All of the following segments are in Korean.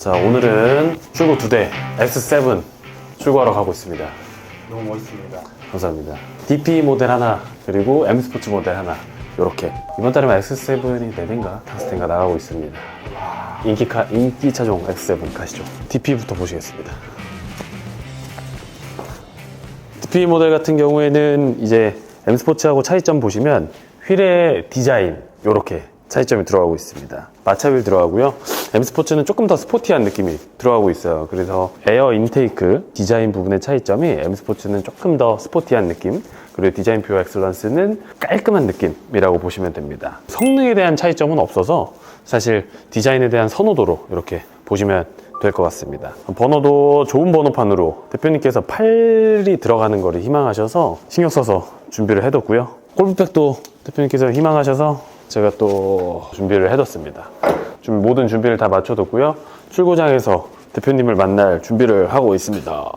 자 오늘은 출고 두 대 X7 출고하러 가고 있습니다. 너무 멋있습니다. 감사합니다. DP 모델 하나 그리고 M 스포츠 모델 하나 이렇게. 이번 달에만 X7이 4대인가 5대인가 나가고 있습니다. 인기카, 인기 차종 X7 가시죠. DP부터 보시겠습니다. DP 모델 같은 경우에는 이제 M 스포츠하고 차이점 보시면 휠의 디자인 이렇게 차이점이 들어가고 있습니다. 마차 휠 들어가고요. M 스포츠는 조금 더 스포티한 느낌이 들어가고 있어요. 그래서 에어 인테이크 디자인 부분의 차이점이 M 스포츠는 조금 더 스포티한 느낌, 그리고 디자인 뷰어 엑셀런스는 깔끔한 느낌이라고 보시면 됩니다. 성능에 대한 차이점은 없어서 사실 디자인에 대한 선호도로 이렇게 보시면 될 것 같습니다. 번호도 좋은 번호판으로 대표님께서 8이 들어가는 거를 희망하셔서 신경 써서 준비를 해뒀고요. 골프백도 대표님께서 희망하셔서 제가 또 준비를 해뒀습니다. 좀 모든 준비를 다 맞춰뒀고요. 출고장에서 대표님을 만날 준비를 하고 있습니다.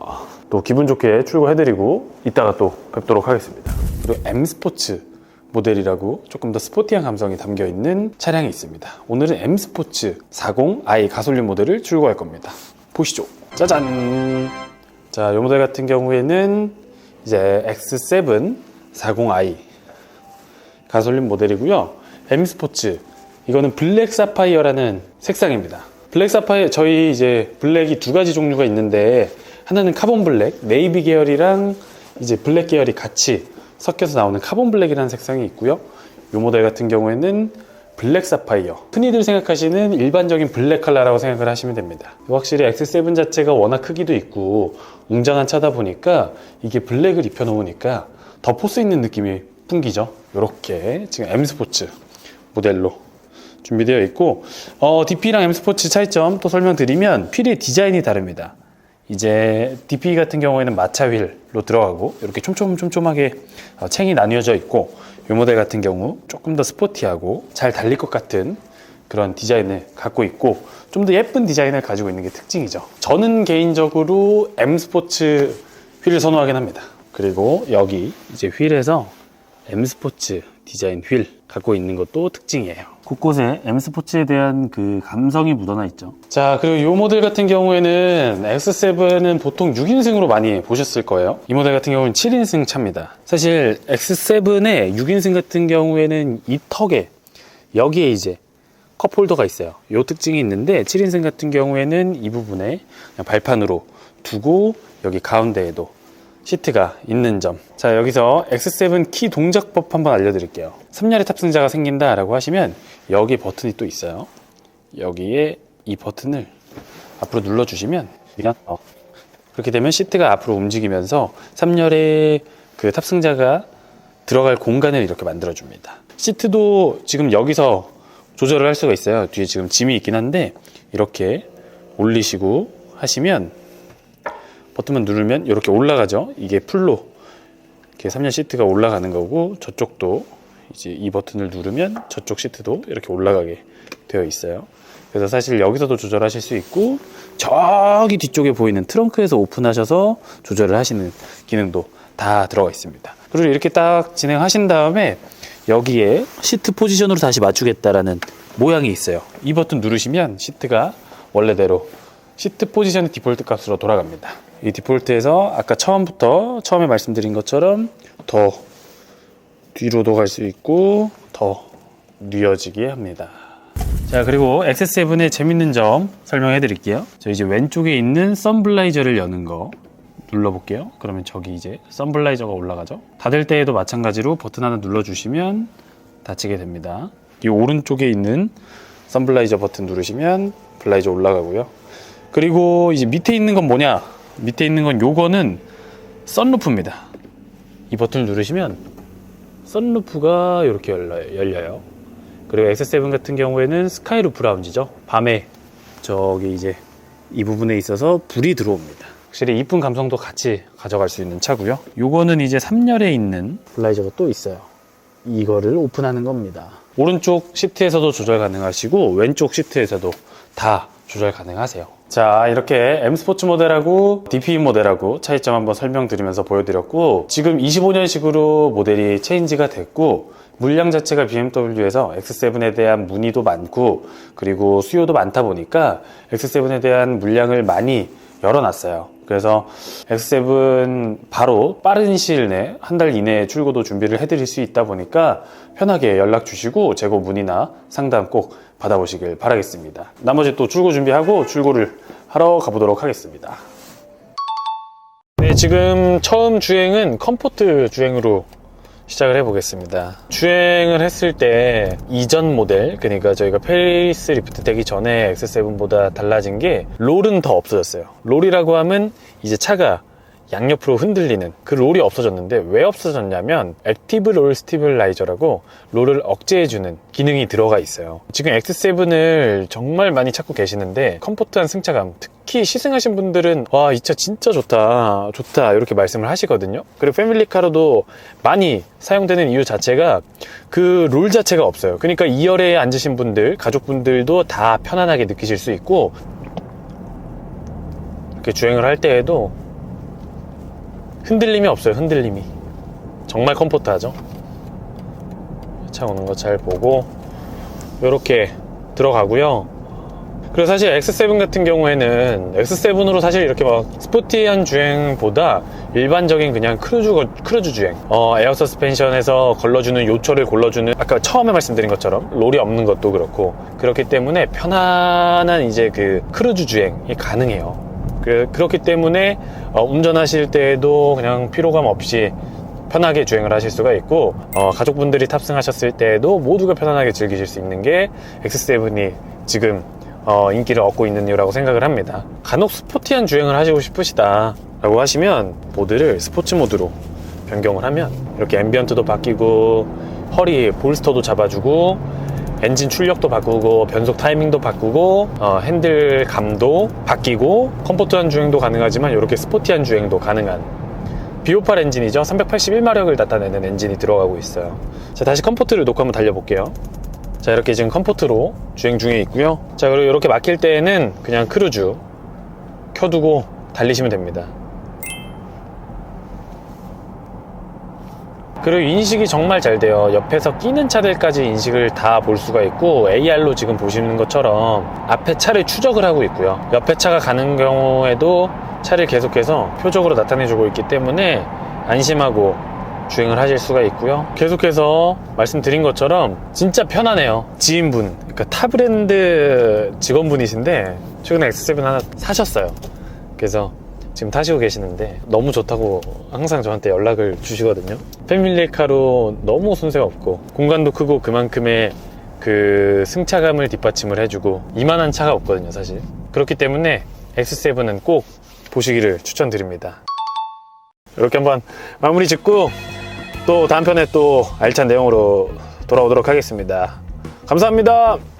또 기분 좋게 출고해드리고 이따가 또 뵙도록 하겠습니다. 그리고 M 스포츠 모델이라고 조금 더 스포티한 감성이 담겨 있는 차량이 있습니다. 오늘은 M 스포츠 40i 가솔린 모델을 출고할 겁니다. 보시죠. 짜잔. 자, 이 모델 같은 경우에는 이제 X7 40i 가솔린 모델이고요. M 스포츠 이거는 블랙 사파이어라는 색상입니다. 블랙 사파이어 저희 이제 블랙이 두 가지 종류가 있는데 하나는 카본 블랙, 네이비 계열이랑 이제 블랙 계열이 같이 섞여서 나오는 카본 블랙이라는 색상이 있고요. 이 모델 같은 경우에는 블랙 사파이어. 흔히들 생각하시는 일반적인 블랙 컬러라고 생각을 하시면 됩니다. 확실히 X7 자체가 워낙 크기도 있고 웅장한 차다 보니까 이게 블랙을 입혀 놓으니까 더 포스 있는 느낌이 풍기죠. 이렇게 지금 M 스포츠 모델로 준비되어 있고 어, DP랑 M 스포츠 차이점 또 설명드리면 휠의 디자인이 다릅니다. 이제 DP 같은 경우에는 마차 휠로 들어가고 이렇게 촘촘촘촘하게 어, 챙이 나뉘어져 있고 이 모델 같은 경우 조금 더 스포티하고 잘 달릴 것 같은 그런 디자인을 갖고 있고 좀 더 예쁜 디자인을 가지고 있는 게 특징이죠. 저는 개인적으로 M 스포츠 휠을 선호하긴 합니다. 그리고 여기 이제 휠에서 M 스포츠 디자인 휠 갖고 있는 것도 특징이에요. 곳곳에 M 스포츠에 대한 그 감성이 묻어나 있죠. 자, 그리고 이 모델 같은 경우에는 X7은 보통 6인승으로 많이 보셨을 거예요. 이 모델 같은 경우는 7인승 차입니다. 사실 X7의 6인승 같은 경우에는 이 턱에 여기에 이제 컵홀더가 있어요. 이 특징이 있는데 7인승 같은 경우에는 이 부분에 그냥 발판으로 두고 여기 가운데에도 시트가 있는 점. 자, 여기서 X7 키 동작법 한번 알려드릴게요. 3열의 탑승자가 생긴다라고 하시면 여기 버튼이 또 있어요. 여기에 이 버튼을 앞으로 눌러주시면 그냥 어, 그렇게 되면 시트가 앞으로 움직이면서 3열의 그 탑승자가 들어갈 공간을 이렇게 만들어줍니다. 시트도 지금 여기서 조절을 할 수가 있어요. 뒤에 지금 짐이 있긴 한데 이렇게 올리시고 하시면 버튼만 누르면 이렇게 올라가죠. 이게 풀로 이렇게 3열 시트가 올라가는 거고 저쪽도 이제 이 버튼을 누르면 저쪽 시트도 이렇게 올라가게 되어 있어요. 그래서 사실 여기서도 조절하실 수 있고 저기 뒤쪽에 보이는 트렁크에서 오픈하셔서 조절을 하시는 기능도 다 들어가 있습니다. 그리고 이렇게 딱 진행하신 다음에 여기에 시트 포지션으로 다시 맞추겠다라는 모양이 있어요. 이 버튼 누르시면 시트가 원래대로 시트 포지션의 디폴트 값으로 돌아갑니다. 이 디폴트에서 아까 처음부터 처음에 말씀드린 것처럼 더 뒤로도 갈 수 있고 더 뉘어지게 합니다. 자 그리고 X7의 재밌는 점 설명해 드릴게요. 저 이제 왼쪽에 있는 썬블라이저를 여는 거 눌러볼게요. 그러면 저기 이제 썬블라이저가 올라가죠. 닫을 때에도 마찬가지로 버튼 하나 눌러주시면 닫히게 됩니다. 이 오른쪽에 있는 썬블라이저 버튼 누르시면 블라이저 올라가고요. 그리고 이제 밑에 있는 건 뭐냐? 밑에 있는 건 요거는 썬루프입니다. 이 버튼을 누르시면 썬루프가 이렇게 열려요. 그리고 X7 같은 경우에는 스카이루프 라운지죠. 밤에 저기 이제 이 부분에 있어서 불이 들어옵니다. 확실히 이쁜 감성도 같이 가져갈 수 있는 차고요. 요거는 이제 3열에 있는 블라이저가 또 있어요. 이거를 오픈하는 겁니다. 오른쪽 시트에서도 조절 가능하시고 왼쪽 시트에서도 다 조절 가능하세요. 자, 이렇게 M 스포츠 모델하고 DP 모델하고 차이점 한번 설명드리면서 보여드렸고, 지금 25년식으로 모델이 체인지가 됐고, 물량 자체가 BMW에서 X7에 대한 문의도 많고 그리고 수요도 많다 보니까 X7에 대한 물량을 많이 열어놨어요. 그래서 X7 바로 빠른 시일 내 한 달 이내에 출고도 준비를 해드릴 수 있다 보니까 편하게 연락 주시고 재고 문의나 상담 꼭 받아보시길 바라겠습니다. 나머지 또 출고 준비하고 출고를 하러 가보도록 하겠습니다. 네, 지금 처음 주행은 컴포트 주행으로 시작을 해보겠습니다. 주행을 했을 때 이전 모델, 그러니까 저희가 페이스 리프트 되기 전에 X7보다 달라진 게 롤은 더 없어졌어요. 롤이라고 하면 이제 차가 양옆으로 흔들리는 그 롤이 없어졌는데 왜 없어졌냐면 액티브 롤 스티블라이저라고 롤을 억제해주는 기능이 들어가 있어요. 지금 X7을 정말 많이 찾고 계시는데 컴포트한 승차감, 특히 시승하신 분들은 와 이 차 진짜 좋다, 좋다 이렇게 말씀을 하시거든요. 그리고 패밀리카로도 많이 사용되는 이유 자체가 그 롤 자체가 없어요. 그러니까 2열에 앉으신 분들, 가족분들도 다 편안하게 느끼실 수 있고 이렇게 주행을 할 때에도 흔들림이 없어요 흔들림이. 정말 컴포트하죠? 차 오는 거 잘 보고 이렇게 들어가고요. 그리고 사실 X7 같은 경우에는 X7으로 사실 이렇게 막 스포티한 주행보다 일반적인 그냥 크루즈, 크루즈 주행. 어, 에어 서스펜션에서 걸러주는 요철을 골라주는 아까 처음에 말씀드린 것처럼 롤이 없는 것도 그렇고 그렇기 때문에 편안한 이제 그 크루즈 주행이 가능해요 그, 그렇기 때문에 어, 운전하실 때에도 그냥 피로감 없이 편하게 주행을 하실 수가 있고 어, 가족분들이 탑승하셨을 때에도 모두가 편안하게 즐기실 수 있는 게 X7이 지금 어, 인기를 얻고 있는 이유라고 생각을 합니다. 간혹 스포티한 주행을 하시고 싶으시다 라고 하시면 모드를 스포츠 모드로 변경을 하면 이렇게 앰비언트도 바뀌고 허리 볼스터도 잡아주고 엔진 출력도 바꾸고 변속 타이밍도 바꾸고 어, 핸들 감도 바뀌고 컴포트한 주행도 가능하지만 이렇게 스포티한 주행도 가능한 B58 엔진이죠. 381마력을 나타내는 엔진이 들어가고 있어요. 자 다시 컴포트를 놓고 한번 달려볼게요. 자 이렇게 지금 컴포트로 주행 중에 있고요. 자 그리고 이렇게 막힐 때에는 그냥 크루즈 켜두고 달리시면 됩니다 그리고 인식이 정말 잘 돼요. 옆에서 끼는 차들까지 인식을 다 볼 수가 있고 AR로 지금 보시는 것처럼 앞에 차를 추적을 하고 있고요. 옆에 차가 가는 경우에도 차를 계속해서 표적으로 나타내주고 있기 때문에 안심하고 주행을 하실 수가 있고요. 계속해서 말씀드린 것처럼 진짜 편하네요. 지인분, 그러니까 타 브랜드 직원분이신데 최근에 X7 하나 사셨어요. 그래서 지금 타시고 계시는데 너무 좋다고 항상 저한테 연락을 주시거든요. 패밀리카로 너무 손색 없고 공간도 크고 그만큼의 그 승차감을 뒷받침을 해주고 이만한 차가 없거든요, 사실. 그렇기 때문에 X7은 꼭 보시기를 추천드립니다. 이렇게 한번 마무리 짓고 또 다음 편에 또 알찬 내용으로 돌아오도록 하겠습니다. 감사합니다.